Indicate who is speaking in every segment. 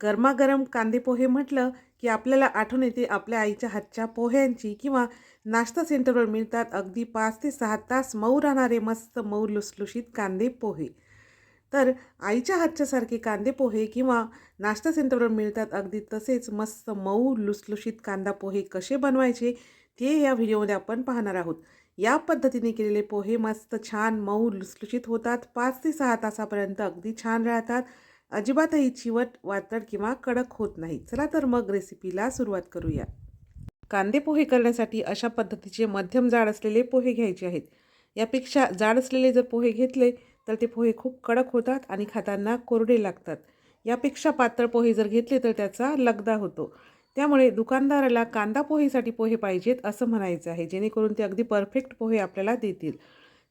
Speaker 1: गरमागरम कांदे पोहे म्हटलं की आपल्याला आठवण येते आपल्या आईच्या हातच्या पोह्यांची किंवा नाश्ता सेंटरवर मिळतात अगदी पाच ते सहा तास मऊ राहणारे मस्त मऊ लुसलुशीत कांदे पोहे. तर आईच्या हातच्यासारखे कांदे पोहे किंवा नाश्ता सेंटरवर मिळतात अगदी तसेच मस्त मऊ लुसलुशीत कांदा पोहे कसे बनवायचे ते या व्हिडिओमध्ये आपण पाहणार आहोत. या पद्धतीने केलेले पोहे मस्त छान मऊ लुसलुशीत होतात पाच ते सहा तासापर्यंत अगदी छान राहतात. अजिबातही चिवट वातड किंवा कडक होत नाही. चला तर मग रेसिपीला सुरुवात करूया. कांदे पोहे करण्यासाठी अशा पद्धतीचे मध्यम जाड असलेले पोहे घ्यायचे आहेत. यापेक्षा जाड असलेले जर पोहे घेतले तर ते पोहे खूप कडक होतात आणि खाताना कोरडे लागतात. यापेक्षा पातळ पोहे जर घेतले तर त्याचा लगदा होतो. त्यामुळे दुकानदाराला कांदा पोहेसाठी पोहे पाहिजेत असं म्हणायचं आहे. जेणेकरून ते अगदी परफेक्ट पोहे आपल्याला देतील.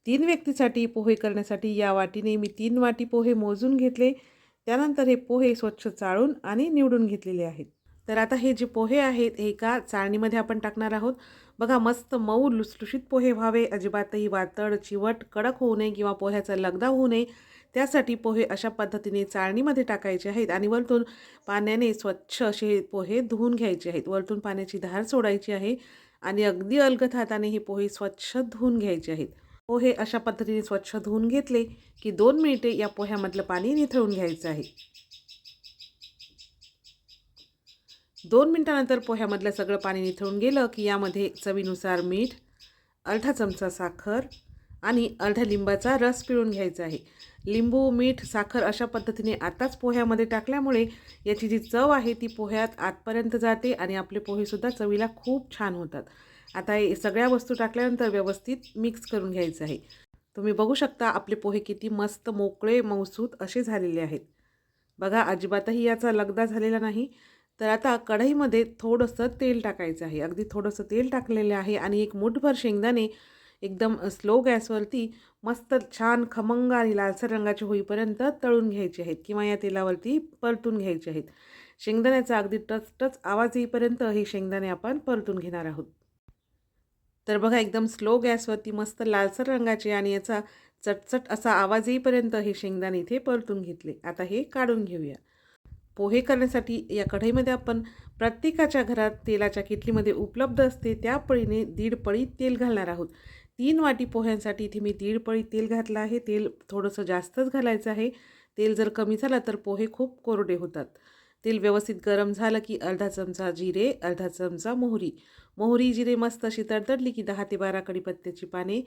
Speaker 1: तीन व्यक्तीसाठी पोहे करण्यासाठी या वाटीने मी तीन वाटी पोहे मोजून घेतले. त्यानंतर हे पोहे स्वच्छ चाळून आणि निवडून घेतलेले आहेत. तर आता हे जे पोहे आहेत हे एका चाळणीमध्ये आपण टाकणार आहोत. बघा मस्त मऊ लुसलुशीत पोहे व्हावे. अजिबातही वातड चिवट कडक होऊ नये किंवा पोह्याचा लगदा होऊ नये. त्यासाठी पोहे अशा पद्धतीने चाळणीमध्ये टाकायचे आहेत आणि वरतून पाण्याने स्वच्छ असे पोहे धुवून घ्यायचे आहेत. वरतून पाण्याची धार सोडायची आहे आणि अगदी अलगद हाताने हे पोहे स्वच्छ धुवून घ्यायचे आहेत. पोहे अशा पद्धतीने स्वच्छ धुवून घेतले की दोन मिनिटे या पोह्यामधलं पाणी निथळून घ्यायचं आहे. दोन मिनटानंतर पोह्यामधलं सगळं पाणी निथळून गेलं की यामध्ये चवीनुसार मीठ अर्धा चमचा साखर आणि अर्ध्या लिंबाचा रस पिळून घ्यायचा आहे. लिंबू मीठ साखर अशा पद्धतीने आताच पोह्यामध्ये टाकल्यामुळे याची जी चव आहे ती पोह्यात आतपर्यंत जाते आणि आपले पोहेसुद्धा चवीला खूप छान होतात. आता हे सगळ्या वस्तू टाकल्यानंतर व्यवस्थित मिक्स करून घ्यायचं आहे. तुम्ही बघू शकता आपले पोहे किती मस्त मोकळे मौसूत असे झालेले आहेत. बघा अजिबातही याचा लगदा झालेला नाही. तर आता कढईमध्ये थोडंसं तेल टाकायचं आहे. अगदी थोडंसं तेल टाकलेलं आहे आणि एक मुठभर शेंगदाणे एकदम स्लो गॅसवरती मस्त छान खमंग आणि लालसर रंगाचे होईपर्यंत तळून घ्यायचे आहेत किंवा या तेलावरती परतून घ्यायचे आहेत. शेंगदाण्याचा अगदी टच टच आवाज येईपर्यंत हे शेंगदाणे आपण परतून घेणार आहोत. तर बघा एकदम स्लो गॅसवरती मस्त लालसर रंगाची आणि याचा चटचट असा आवाज येईपर्यंत हे शेंगदाणे इथे परतून घेतले. आता हे काढून घेऊया. पोहे करण्यासाठी या कढईमध्ये आपण प्रत्येकाच्या घरात तेलाच्या किटलीमध्ये उपलब्ध असते त्या पळीने दीड पळी तेल घालणार आहोत. तीन वाटी पोह्यांसाठी इथे मी दीड पळी तेल घातलं आहे. तेल थोडंसं जास्तच घालायचं आहे. तेल जर कमी झालं तर पोहे खूप कोरडे होतात. तेल व्यवस्थित गरम झालं की अर्धा चमचा जिरे अर्धा चमचा मोहरी. मोहरी जिरे मस्त अशी तडतडली की दहा ते बारा कडीपत्त्याची पाने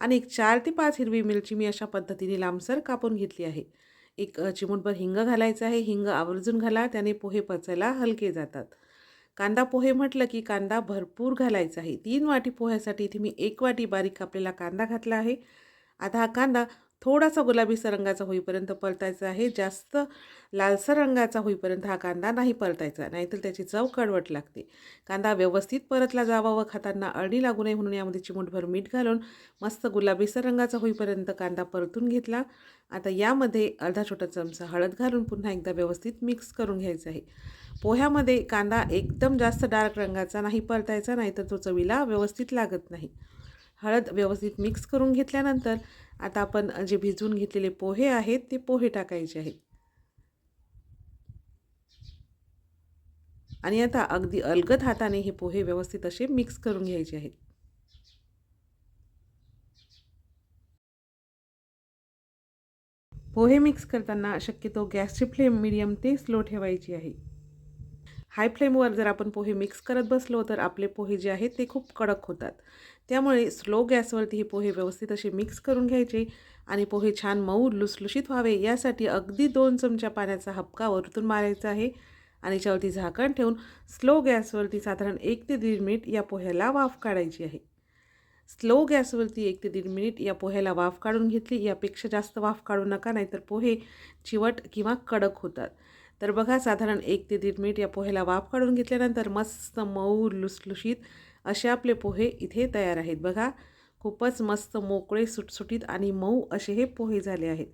Speaker 1: आणि एक चार ते पाच हिरवी मिरची मी अशा पद्धतीने लांबसर कापून घेतली आहे. एक चिमूटभर हिंग घालायचं आहे. हिंग आवर्जून घाला त्याने पोहे पचायला हलके जातात. कांदा पोहे म्हटलं की कांदा भरपूर घालायचा आहे. तीन वाटी पोह्यासाठी इथे मी एक वाटी बारीक कापलेला कांदा घातला आहे. आता हा कांदा थोडासा गुलाबीसर रंगाचा होईपर्यंत परतायचा आहे. जास्त लालसर रंगाचा होईपर्यंत हा कांदा नाही परतायचा नाहीतर त्याची चव कडवट लागते. कांदा व्यवस्थित परतला जावा व खाताना अळणी लागू नये म्हणून यामध्ये चिमूटभर मीठ घालून मस्त गुलाबीसर रंगाचा होईपर्यंत कांदा परतून घेतला. आता यामध्ये अर्धा छोटा चमचा हळद घालून पुन्हा एकदा व्यवस्थित मिक्स करून घ्यायचा आहे. पोह्यामध्ये कांदा एकदम जास्त डार्क रंगाचा नाही परतायचा नाहीतर तो चवीला व्यवस्थित लागत नाही. हळद व्यवस्थित मिक्स करून घेतल्यानंतर आता आपण जे भिजवून घेतलेले पोहे आहेत ते पोहे टाकायचे आहेत. आणि आता अगदी अलगद हाताने हे पोहे व्यवस्थित असे मिक्स करून घ्यायचे आहेत. पोहे मिक्स करताना शक्यतो गॅसची फ्लेम मिडियम ते स्लो ठेवायची आहे. हाय फ्लेमवर जर आपण पोहे मिक्स करत बसलो तर आपले पोहे जे आहेत ते खूप कडक होतात. त्यामुळे स्लो गॅसवरती हे पोहे व्यवस्थित असे मिक्स करून घ्यायचे आणि पोहे छान मऊ लुसलुशीत व्हावे. यासाठी अगदी दोन चमच्या पाण्याचा हपका वरतून मारायचा आहे आणि याच्यावरती झाकण ठेवून स्लो गॅसवरती साधारण एक ते दीड मिनिट या पोह्याला वाफ काढायची आहे. स्लो गॅसवरती एक ते दीड मिनिट या पोह्याला वाफ काढून घेतली. यापेक्षा जास्त वाफ काढू नका नाहीतर पोहे चिवट किंवा कडक होतात. तर बघा साधारण एक ते दीड मिनिट या पोह्याला वाफ काढून घेतल्यानंतर मस्त मऊ लुसलुशीत असे आपले पोहे इथे तयार आहेत. बघा खूपच मस्त मोकळे सुटसुटीत आणि मऊ असे हे पोहे झाले आहेत.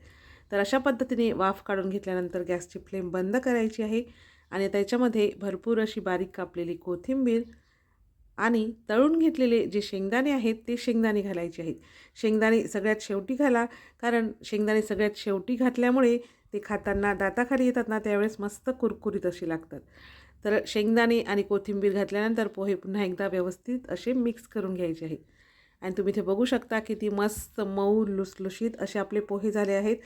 Speaker 1: तर अशा पद्धतीने वाफ काढून घेतल्यानंतर गॅसची फ्लेम बंद करायची आहे आणि त्याच्यामध्ये भरपूर अशी बारीक कापलेली कोथिंबीर आणि तळून घेतलेले जे शेंगदाणे आहेत ते शेंगदाणे घालायचे आहेत. शेंगदाणे सगळ्यात शेवटी घाला कारण शेंगदाणे सगळ्यात शेवटी घातल्यामुळे ते खाताना दाताखाली येतात ना त्यावेळेस मस्त कुरकुरीत अशी लागतात. तर शेंगदाणे आणि कोथिंबीर घातल्यानंतर पोहे पुन्हा एकदा व्यवस्थित असे मिक्स करून घ्यायचे आहे. आणि तुम्ही इथे बघू शकता किती मस्त मऊ लुसलुशीत असे आपले पोहे झाले आहेत.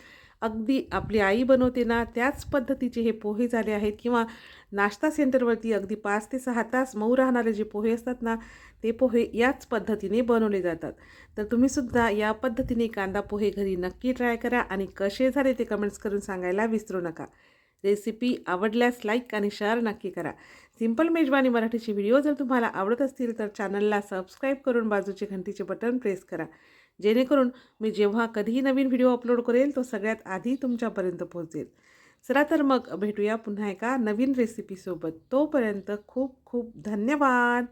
Speaker 1: अगदी आपली आई बनवते ना त्याच पद्धतीचे हे पोहे झाले आहेत. किंवा नाश्ता सेंटरवरती अगदी पाच ते सहा तास मऊ राहणारे जे पोहे असतात ना ते पोहे याच पद्धतीने बनवले जातात. तर तुम्हीसुद्धा या पद्धतीने कांदा पोहे घरी नक्की ट्राय करा आणि कसे झाले ते कमेंट्स करून सांगायला विसरू नका. रेसिपी आवडल्यास लाईक आणि शेअर नक्की करा. सिंपल मेजवानी मराठीचे व्हिडिओ जर तुम्हाला आवडत असतील तर चॅनलला सबस्क्राईब करून बाजूचे घंटीचे बटन प्रेस करा. जेणेकरून मी जेव्हा कधीही नवीन व्हिडिओ अपलोड करेल तो सगळ्यात आधी तुमच्यापर्यंत पोहोचेल. चला तर मग भेटूया पुन्हा एका नवीन रेसिपीसोबत तोपर्यंत खूप खूप धन्यवाद!